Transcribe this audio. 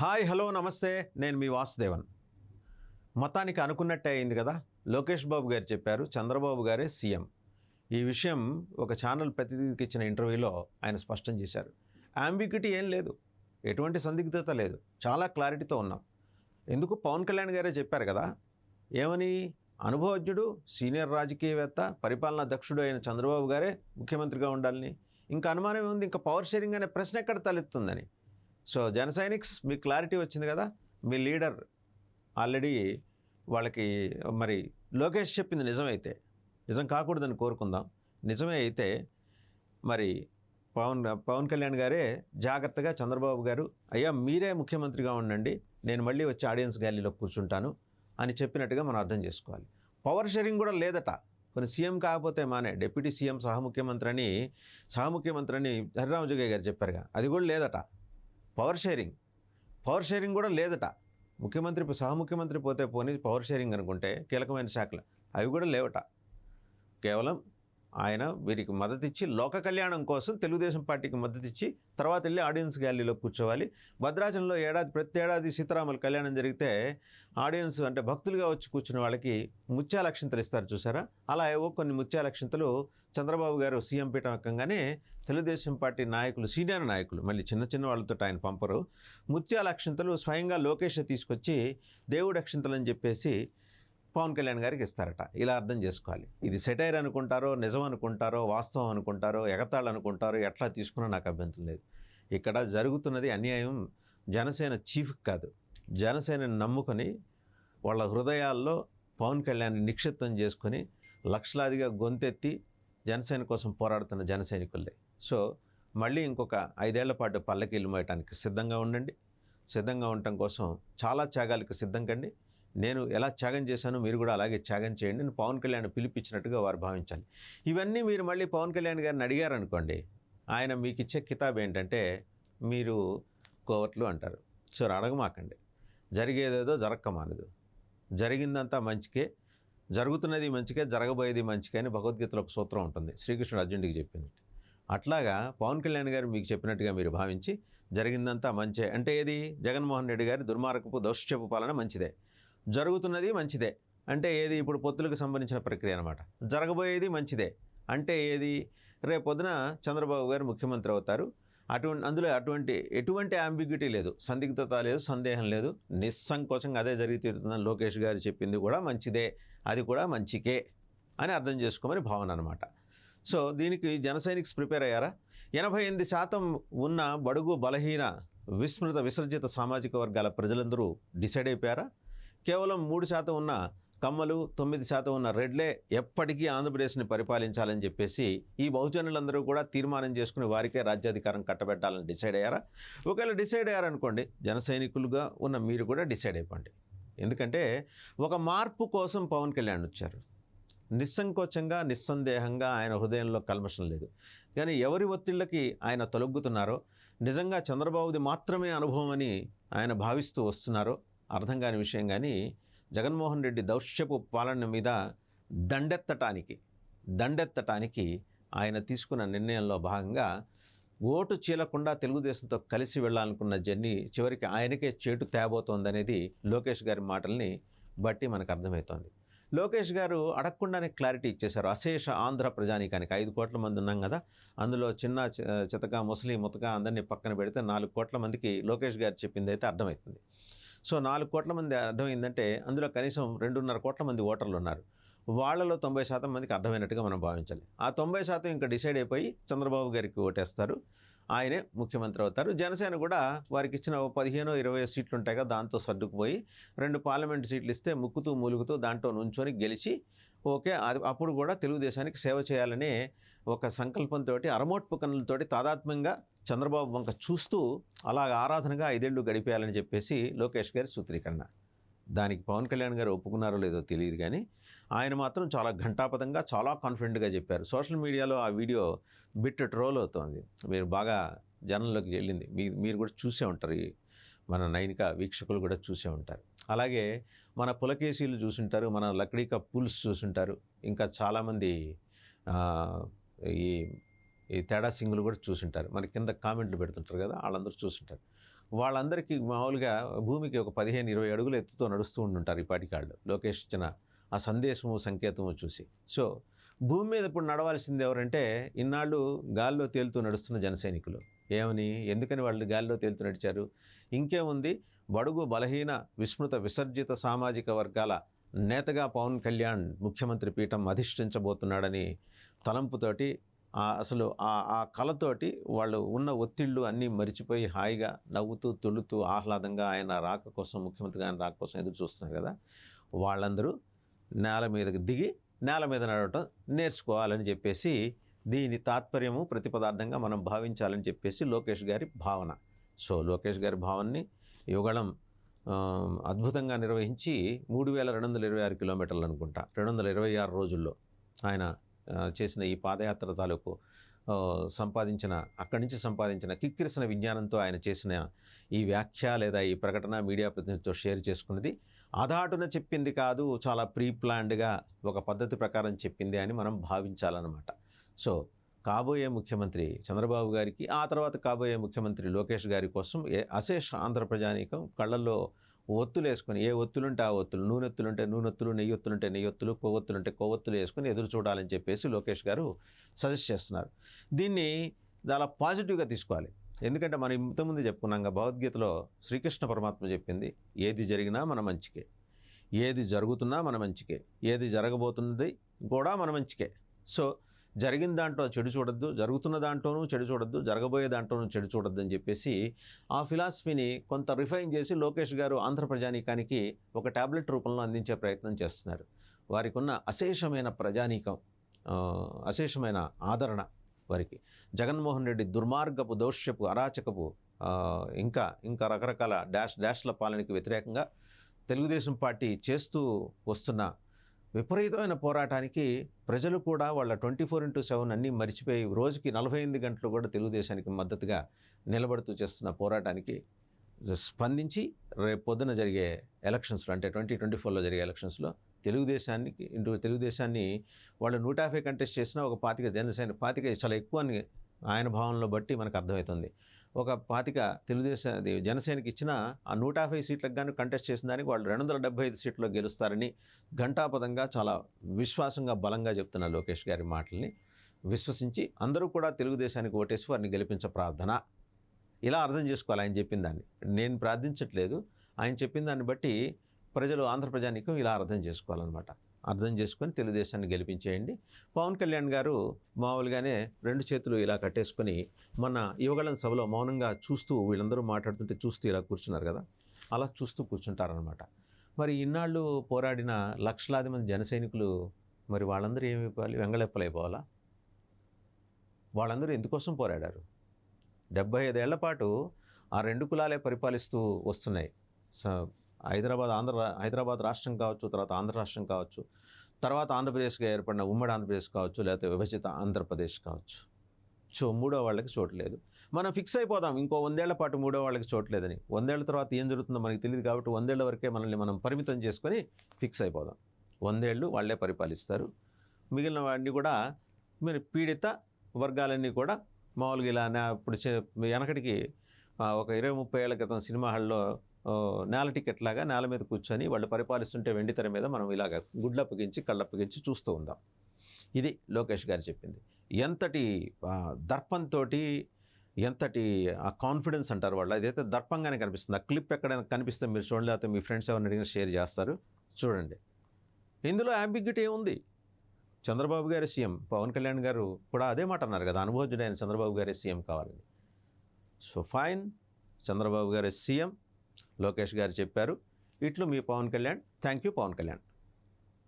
Hi hello నమస్తే. నేను మీ వాసుదేవన్. మతానికి అనుకున్నట్టే అయింది కదా? లోకేష్ బాబు గారు చెప్పారు చంద్రబాబు గారే సీఎం. ఈ విషయం ఒక ఛానల్ ప్రతినిధికి ఇచ్చిన ఇంటర్వ్యూలో ఆయన స్పష్టం చేశారు. అంబిగ్యూటీ ఏం లేదు. ఎటువంటి సందిగ్ధత లేదు. చాలా క్లారిటీతో ఉన్నాం. ఎందుకు? పవన్ కళ్యాణ్ గారే చెప్పారు కదా? ఏమని? అనుభవజ్ఞుడు సీనియర్ రాజకీయవేత్త పరిపాలనా దక్షుడు అయిన చంద్రబాబు గారే ముఖ్యమంత్రిగా ఉండాలని. ఇంకా అనుమానం ఉంది ఇంకా పవర్ షేరింగ్ అనే ప్రశ్న ఎక్కడ తలెత్తుందని? సో జనసైనిక్స్ మీకు క్లారిటీ వచ్చింది కదా? మీ లీడర్ ఆల్రెడీ వాళ్ళకి మరి లోకేష్ చెప్పింది నిజమైతే నిజం కాకూడదని కోరుకుందాం. నిజమే అయితే మరి పవన్ పవన్ కళ్యాణ్ గారే జాగ్రత్తగా చంద్రబాబు గారు అయ్యా మీరే ముఖ్యమంత్రిగా ఉండండి నేను మళ్ళీ వచ్చి ఆడియన్స్ గ్యాలీలో కూర్చుంటాను అని చెప్పినట్టుగా మనం అర్థం చేసుకోవాలి. పవర్ షేరింగ్ కూడా లేదట. కొన్ని సీఎం కాకపోతే మానే డిప్యూటీ సీఎం సహముఖ్యమంత్రి అని సహముఖ్యమంత్రి అని హరిరామజోగయ్య గారు చెప్పారుగా. అది కూడా లేదట. Power sharing. పవర్ షేరింగ్ కూడా లేదట. ముఖ్యమంత్రి సహముఖ్యమంత్రి పోతే పోనీ పవర్ షేరింగ్ అనుకుంటే కీలకమైన శాఖలు. అవి కూడా లేవట. కేవలం ఆయన వీరికి మద్దతు ఇచ్చి లోక కళ్యాణం కోసం తెలుగుదేశం పార్టీకి మద్దతు ఇచ్చి తర్వాత వెళ్ళి ఆడియన్స్ గ్యాలరీలో కూర్చోవాలి. భద్రాచలంలో ఏడాది ప్రతి ఏడాది సీతారాముల కళ్యాణం జరిగితే ఆడియన్స్ అంటే భక్తులుగా వచ్చి కూర్చున్న వాళ్ళకి ముత్యాలక్షింతలు ఇస్తారు చూసారా? అలా ఏవో కొన్ని ముత్యాలక్షింతలు చంద్రబాబు గారు సీఎం పీఠం ఎక్కంగానే తెలుగుదేశం పార్టీ నాయకులు సీనియర్ నాయకులు మళ్ళీ చిన్న చిన్న వాళ్ళతో ఆయన పంపరు. ముత్యాలక్షింతలు స్వయంగా లోకేష్ తీసుకొచ్చి దేవుడు అక్షింతలు అని చెప్పేసి పవన్ కళ్యాణ్ గారికి ఇస్తారట. ఇలా అర్థం చేసుకోవాలి. ఇది సెటైర్ అనుకుంటారో నిజం అనుకుంటారో వాస్తవం అనుకుంటారో ఎగతాళి అనుకుంటారో ఎట్లా తీసుకున్నా నాకు అభ్యంతరం లేదు. ఇక్కడ జరుగుతున్నది అన్యాయం జనసేన చీఫ్ కాదు. జనసేనని నమ్ముకొని వాళ్ళ హృదయాల్లో పవన్ కళ్యాణ్ నిక్షిప్తం చేసుకొని లక్షలాదిగా గొంతెత్తి జనసేన కోసం పోరాడుతున్న జన సైనికులే. సో మళ్ళీ ఇంకొక ఐదేళ్ళ పాటు పల్లకీలు మోయటానికి సిద్ధంగా ఉండండి. సిద్ధంగా ఉండటం కోసం చాలా త్యాగాలకు సిద్ధం కండి. నేను ఎలా త్యాగం చేశానో మీరు కూడా అలాగే త్యాగం చేయండి. నేను పవన్ కళ్యాణ్ పిలిపించినట్టుగా వారు భావించాలి. ఇవన్నీ మీరు మళ్ళీ పవన్ కళ్యాణ్ గారిని అడిగారనుకోండి ఆయన మీకు ఇచ్చే కితాబ్ ఏంటంటే మీరు కోవట్లు అంటారు. సో అడగమాకండి. జరిగేదేదో జరక్కమానదు జరిగిందంతా మంచికే జరుగుతున్నది మంచికే జరగబోయేది మంచికే అని భగవద్గీతలో ఒక సూత్రం ఉంటుంది. శ్రీకృష్ణుడు అర్జునుడికి చెప్పింది. అట్లాగా పవన్ కళ్యాణ్ గారు మీకు చెప్పినట్టుగా మీరు భావించి జరిగిందంతా మంచే అంటే ఏది? జగన్మోహన్ రెడ్డి గారి దుర్మార్గపు దౌష్ట్యపు పాలన మంచిదే. జరుగుతున్నది మంచిదే. అంటే ఏది ఇప్పుడు పొత్తులకు సంబంధించిన ప్రక్రియ అనమాట జరగబోయేది మంచిదే. అంటే ఏది? రేపొద్దున చంద్రబాబు గారు ముఖ్యమంత్రి అవుతారు. అటువంటి అందులో అటువంటి ఎటువంటి అంబిగ్యూటీ లేదు. సందిగ్ధత లేదు సందేహం లేదు. నిస్సంకోచంగా అదే జరుగుతుందని లోకేష్ గారు చెప్పింది కూడా మంచిదే. అది కూడా మంచికే అని అర్థం చేసుకోమని భావన అనమాట సో దీనికి జనసైనిక్స్ ప్రిపేర్ అయ్యారా? ఎనభై ఎనిమిది శాతం ఉన్న బడుగు బలహీన విస్మృత విసర్జిత సామాజిక వర్గాల ప్రజలందరూ డిసైడ్ అయిపోయారా? కేవలం మూడు శాతం ఉన్న కమ్మలు తొమ్మిది శాతం ఉన్న రెడ్లే ఎప్పటికీ ఆంధ్రప్రదేశ్ని పరిపాలించాలని చెప్పేసి ఈ బహుజనులందరూ కూడా తీర్మానం చేసుకుని వారికే రాజ్యాధికారం కట్టబెట్టాలని డిసైడ్ అయ్యారా? ఒకవేళ డిసైడ్ అయ్యారనుకోండి జన సైనికులుగా ఉన్న మీరు కూడా డిసైడ్ అయిపోండి. ఎందుకంటే ఒక మార్పు కోసం పవన్ కళ్యాణ్ వచ్చారు. నిస్సంకోచంగా నిస్సందేహంగా ఆయన హృదయంలో కల్మషం లేదు. కానీ ఎవరి ఒత్తిళ్ళకి ఆయన తొలగుతున్నారో నిజంగా చంద్రబాబుది మాత్రమే అనుభవం అని ఆయన భావిస్తూ వస్తున్నారో. అర్థం కాని విషయం కానీ జగన్మోహన్ రెడ్డి దౌశ్యపు పాలన మీద దండెత్తటానికి దండెత్తటానికి ఆయన తీసుకున్న నిర్ణయంలో భాగంగా ఓటు చీలకుండా తెలుగుదేశంతో కలిసి వెళ్ళాలనుకున్న జర్నీ చివరికి ఆయనకే చేటు తేబోతోందనేది లోకేష్ గారి మాటల్ని బట్టి మనకు అర్థమవుతోంది లోకేష్ గారు అడగకుండానే క్లారిటీ ఇచ్చేశారు. అశేష ఆంధ్ర ప్రజానీకానికి ఐదు కోట్ల మంది ఉన్నాం కదా అందులో చిన్న చితక ముసలి ముతక అందరినీ పక్కన పెడితే నాలుగు కోట్ల మందికి లోకేష్ గారు చెప్పింది అయితే అర్థమవుతుంది సో నాలుగు కోట్ల మంది అర్థమైందంటే అందులో కనీసం రెండున్నర కోట్ల మంది ఓటర్లు ఉన్నారు వాళ్ళలో తొంభై శాతం మందికి అర్థమైనట్టుగా మనం భావించాలి. ఆ తొంభై శాతం ఇంకా డిసైడ్ అయిపోయి చంద్రబాబు గారికి ఓటేస్తారు. ఆయనే ముఖ్యమంత్రి అవుతారు. జనసేన కూడా వారికి ఇచ్చిన పదిహేనో ఇరవై సీట్లు ఉంటాయి కదా దాంతో సర్దుకుపోయి రెండు పార్లమెంట్ సీట్లు ఇస్తే ముక్కుతూ మూలుగుతూ దాంట్లో నుంచొని గెలిచి ఓకే అది అప్పుడు కూడా తెలుగుదేశానికి సేవ చేయాలనే ఒక సంకల్పంతో అరమోట్పు కన్నులతోటి తాదాత్మ్యంగా చంద్రబాబు వంక చూస్తూ అలాగ ఆరాధనగా ఐదేళ్ళు గడిపేయాలని చెప్పేసి లోకేష్ గారి సూత్రీకరణ. దానికి పవన్ కళ్యాణ్ గారు ఒప్పుకున్నారో లేదో తెలియదు కానీ ఆయన మాత్రం చాలా ఘంటాపథంగా చాలా కాన్ఫిడెంట్గా చెప్పారు. సోషల్ మీడియాలో ఆ వీడియో బిట్ ట్రోల్ అవుతోంది. మీరు బాగా జనంలోకి వెళ్ళింది. మీ మీరు కూడా చూసే ఉంటారు. ఈ మన నైనిక వీక్షకులు కూడా చూసే ఉంటారు. అలాగే మన పులకేశీలు చూసుంటారు మన లక్డీక పుల్స్ చూసుంటారు. ఇంకా చాలామంది ఈ ఈ తేడా సింగులు కూడా చూసింటారు. మన కింద కామెంట్లు పెడుతుంటారు కదా వాళ్ళందరూ చూసుంటారు. వాళ్ళందరికీ మామూలుగా భూమికి ఒక పదిహేను ఇరవై అడుగులు ఎత్తుతో నడుస్తూ ఉంటుంటారు ఈ పాటికాళ్ళు లోకేష్ ఇచ్చిన ఆ సందేశము సంకేతము చూసి. సో భూమి మీద ఇప్పుడు నడవాల్సింది ఎవరంటే ఇన్నాళ్ళు గాల్లో తేలుతూ నడుస్తున్న జనసైనికులు ఏమని? ఎందుకని వాళ్ళు గాల్లో తేలుతూ నడిచారు? ఇంకేముంది? బడుగు బలహీన విస్మృత విసర్జిత సామాజిక వర్గాల నేతగా పవన్ కళ్యాణ్ ముఖ్యమంత్రి పీఠం అధిష్ఠించబోతున్నాడని తలంపుతోటి అసలు ఆ ఆ కళతోటి వాళ్ళు ఉన్న ఒత్తిళ్ళు అన్నీ మరిచిపోయి హాయిగా నవ్వుతూ తొలుతూ ఆహ్లాదంగా ఆయన రాక కోసం ముఖ్యమంత్రి ఆయన రాక కోసం ఎదురు చూస్తున్నారు కదా. వాళ్ళందరూ నేల మీదకి దిగి నేల మీద నడవటం నేర్చుకోవాలని చెప్పేసి దీని తాత్పర్యము ప్రతిపదార్థంగా మనం భావించాలని చెప్పేసి లోకేష్ గారి భావన. సో లోకేష్ గారి భావనని యుగళం అద్భుతంగా నిర్వహించి మూడు వేల రెండు వందల ఇరవై ఆరు కిలోమీటర్లు అనుకుంటా. రెండు వందల ఇరవై ఆరు రోజుల్లో ఆయన చేసిన ఈ పాదయాత్ర తాలూకు సంపాదించిన అక్కడి నుంచి సంపాదించిన కిక్కిరిసిన విజ్ఞానంతో ఆయన చేసిన ఈ వ్యాఖ్య లేదా ఈ ప్రకటన మీడియా ప్రతినిధితో షేర్ చేసుకున్నది. ఆధాటున చెప్పింది కాదు చాలా ప్రీ ప్లాన్డ్గా ఒక పద్ధతి ప్రకారం చెప్పింది అని మనం భావించాలన్నమాట. సో కాబోయే ముఖ్యమంత్రి చంద్రబాబు గారికి ఆ తర్వాత కాబోయే ముఖ్యమంత్రి లోకేష్ గారి కోసం ఏ అశేష ఆంధ్ర ప్రజానీకం కళ్ళల్లో ఒత్తులు వేసుకొని ఏ ఒత్తులుంటే ఆ ఒత్తులు నూనెత్తులుంటే నూనెత్తులు నెయ్యొత్తులుంటే నెయ్యొత్తులు కొవ్వొత్తులుంటే కొవ్వొత్తులు వేసుకొని ఎదురు చూడాలని చెప్పేసి లోకేష్ గారు సజెస్ట్ చేస్తున్నారు. దీన్ని చాలా పాజిటివ్గా తీసుకోవాలి. ఎందుకంటే మనం ఇంతకుముందు చెప్పుకున్నాం భగవద్గీతలో శ్రీకృష్ణ పరమాత్మ చెప్పింది ఏది జరిగినా మన మంచికే. ఏది జరుగుతున్నా మన మంచికే. ఏది జరగబోతున్నది కూడా మన మంచికే. సో జరిగిన దాంట్లో చెడు చూడొద్దు జరుగుతున్న దాంట్లోనూ చెడు చూడొద్దు జరగబోయే దాంట్లోనూ చెడు చూడొద్దు అని చెప్పేసి ఆ ఫిలాసఫీని కొంత రిఫైన్ చేసి లోకేష్ గారు ఆంధ్ర ప్రజానీకానికి ఒక టాబ్లెట్ రూపంలో అందించే ప్రయత్నం చేస్తున్నారు. వారికి ఉన్న అశేషమైన ప్రజానీకం అశేషమైన ఆదరణ వారికి. జగన్మోహన్ రెడ్డి దుర్మార్గపు దౌష్యపు అరాచకపు ఇంకా ఇంకా రకరకాల డాష్ డాష్ల పాలనకి వ్యతిరేకంగా తెలుగుదేశం పార్టీ చేస్తూ వస్తున్న విపరీతమైన పోరాటానికి ప్రజలు కూడా వాళ్ళ ట్వంటీ ఫోర్ ఇంటూ సెవెన్ అన్నీ మర్చిపోయి రోజుకి నలభై ఎనిమిది గంటలు కూడా తెలుగుదేశానికి మద్దతుగా నిలబడుతూ చేస్తున్న పోరాటానికి స్పందించి రేపు పొద్దున జరిగే ఎలక్షన్స్లో అంటే ట్వంటీ ట్వంటీ ఫోర్లో జరిగే ఎలక్షన్స్లో తెలుగుదేశానికి ఇంటూ తెలుగుదేశాన్ని వాళ్ళు నూట యాభై కంటెస్ట్ చేసినా ఒక పాతిక జనసేన పాతిక చాలా ఎక్కువ అని ఆయన భావనలో బట్టి మనకు అర్థమవుతుంది. ఒక పాతిక తెలుగుదేశం అది జనసేనకి ఇచ్చిన ఆ నూట యాభై సీట్లకు కానీ కంటెస్ట్ చేసిన దానికి వాళ్ళు రెండు వందల డెబ్బై ఐదు సీట్లో గెలుస్తారని ఘంటాపదంగా చాలా విశ్వాసంగా బలంగా చెప్తున్న లోకేష్ గారి మాటల్ని విశ్వసించి అందరూ కూడా తెలుగుదేశానికి ఓటేసి వారిని గెలిపించే ప్రార్థన. ఇలా అర్థం చేసుకోవాలి ఆయన చెప్పిన దాన్ని. నేను ప్రార్థించట్లేదు. ఆయన చెప్పిన దాన్ని బట్టి ప్రజలు ఆంధ్రప్రజానికం ఇలా అర్థం చేసుకోవాలన్నమాట. అర్థం చేసుకొని తెలుగుదేశాన్ని గెలిపించేయండి. పవన్ కళ్యాణ్ గారు మామూలుగానే రెండు చేతులు ఇలా కట్టేసుకొని మన యువగళం సభలో మౌనంగా చూస్తూ వీళ్ళందరూ మాట్లాడుతుంటే చూస్తూ ఇలా కూర్చున్నారు కదా. అలా చూస్తూ కూర్చుంటారనమాట మరి ఇన్నాళ్ళు పోరాడిన లక్షలాది మంది జన సైనికులు మరి వాళ్ళందరూ ఏమైపోవాలి వెంగళెప్పలైపోవాలా వాళ్ళందరూ ఎందుకోసం పోరాడారు? డెబ్బై ఐదేళ్ళ పాటు ఆ రెండు కులాలే పరిపాలిస్తూ వస్తున్నాయి. స- హైదరాబాద్ ఆంధ్ర హైదరాబాద్ రాష్ట్రం కావచ్చు తర్వాత ఆంధ్ర రాష్ట్రం కావచ్చు తర్వాత ఆంధ్రప్రదేశ్గా ఏర్పడిన ఉమ్మడి ఆంధ్రప్రదేశ్ కావచ్చు లేకపోతే విభజిత ఆంధ్రప్రదేశ్ కావచ్చు. సో మూడో వాళ్ళకి చోట్లేదు మనం ఫిక్స్ అయిపోదాం ఇంకో వందేళ్ళ పాటు మూడో వాళ్ళకి చోట్లేదని వందేళ్ళ తర్వాత ఏం జరుగుతుందో మనకి తెలియదు కాబట్టి వందేళ్ళ వరకే మనల్ని మనం పరిమితం చేసుకొని ఫిక్స్ అయిపోదాం. వందేళ్ళు వాళ్ళే పరిపాలిస్తారు. మిగిలిన వాడిని కూడా మీరు పీడిత వర్గాలన్నీ కూడా మామూలుగా ఇలా ఇప్పుడు చే- వెనకటికి ఒక ఇరవై ముప్పై ఏళ్ళ క్రితం సినిమా హాల్లో నేల టికెట్ లాగా నేల మీద కూర్చొని వాళ్ళు పరిపాలిస్తుంటే వెండితెర మీద మనం ఇలాగ గుడ్లప్పగించి కళ్ళప్పగించి చూస్తూ ఉందాం. ఇది లోకేష్ గారు చెప్పింది. ఎంతటి దర్పంతో ఎంతటి ఆ కాన్ఫిడెన్స్ అంటారు వాళ్ళు. అదైతే దర్పంగానే కనిపిస్తుంది. ఆ క్లిప్ ఎక్కడైనా కనిపిస్తే మీరు చూడండి లేకపోతే మీ ఫ్రెండ్స్ ఎవరిని అడిగినా షేర్ చేస్తారు. చూడండి. ఇందులో అంబిగ్యూటీ ఏముంది? చంద్రబాబు గారి సీఎం. పవన్ కళ్యాణ్ గారు కూడా అదే మాట అన్నారు కదా అనుభవజ్ఞుడైన చంద్రబాబు గారి సీఎం కావాలని. So fine. చంద్రబాబు గారి సీఎం. లోకేష్ గారు చెప్పారు. ఇట్లు మీ Pawan Kalyan. Thank you Pawan Kalyan.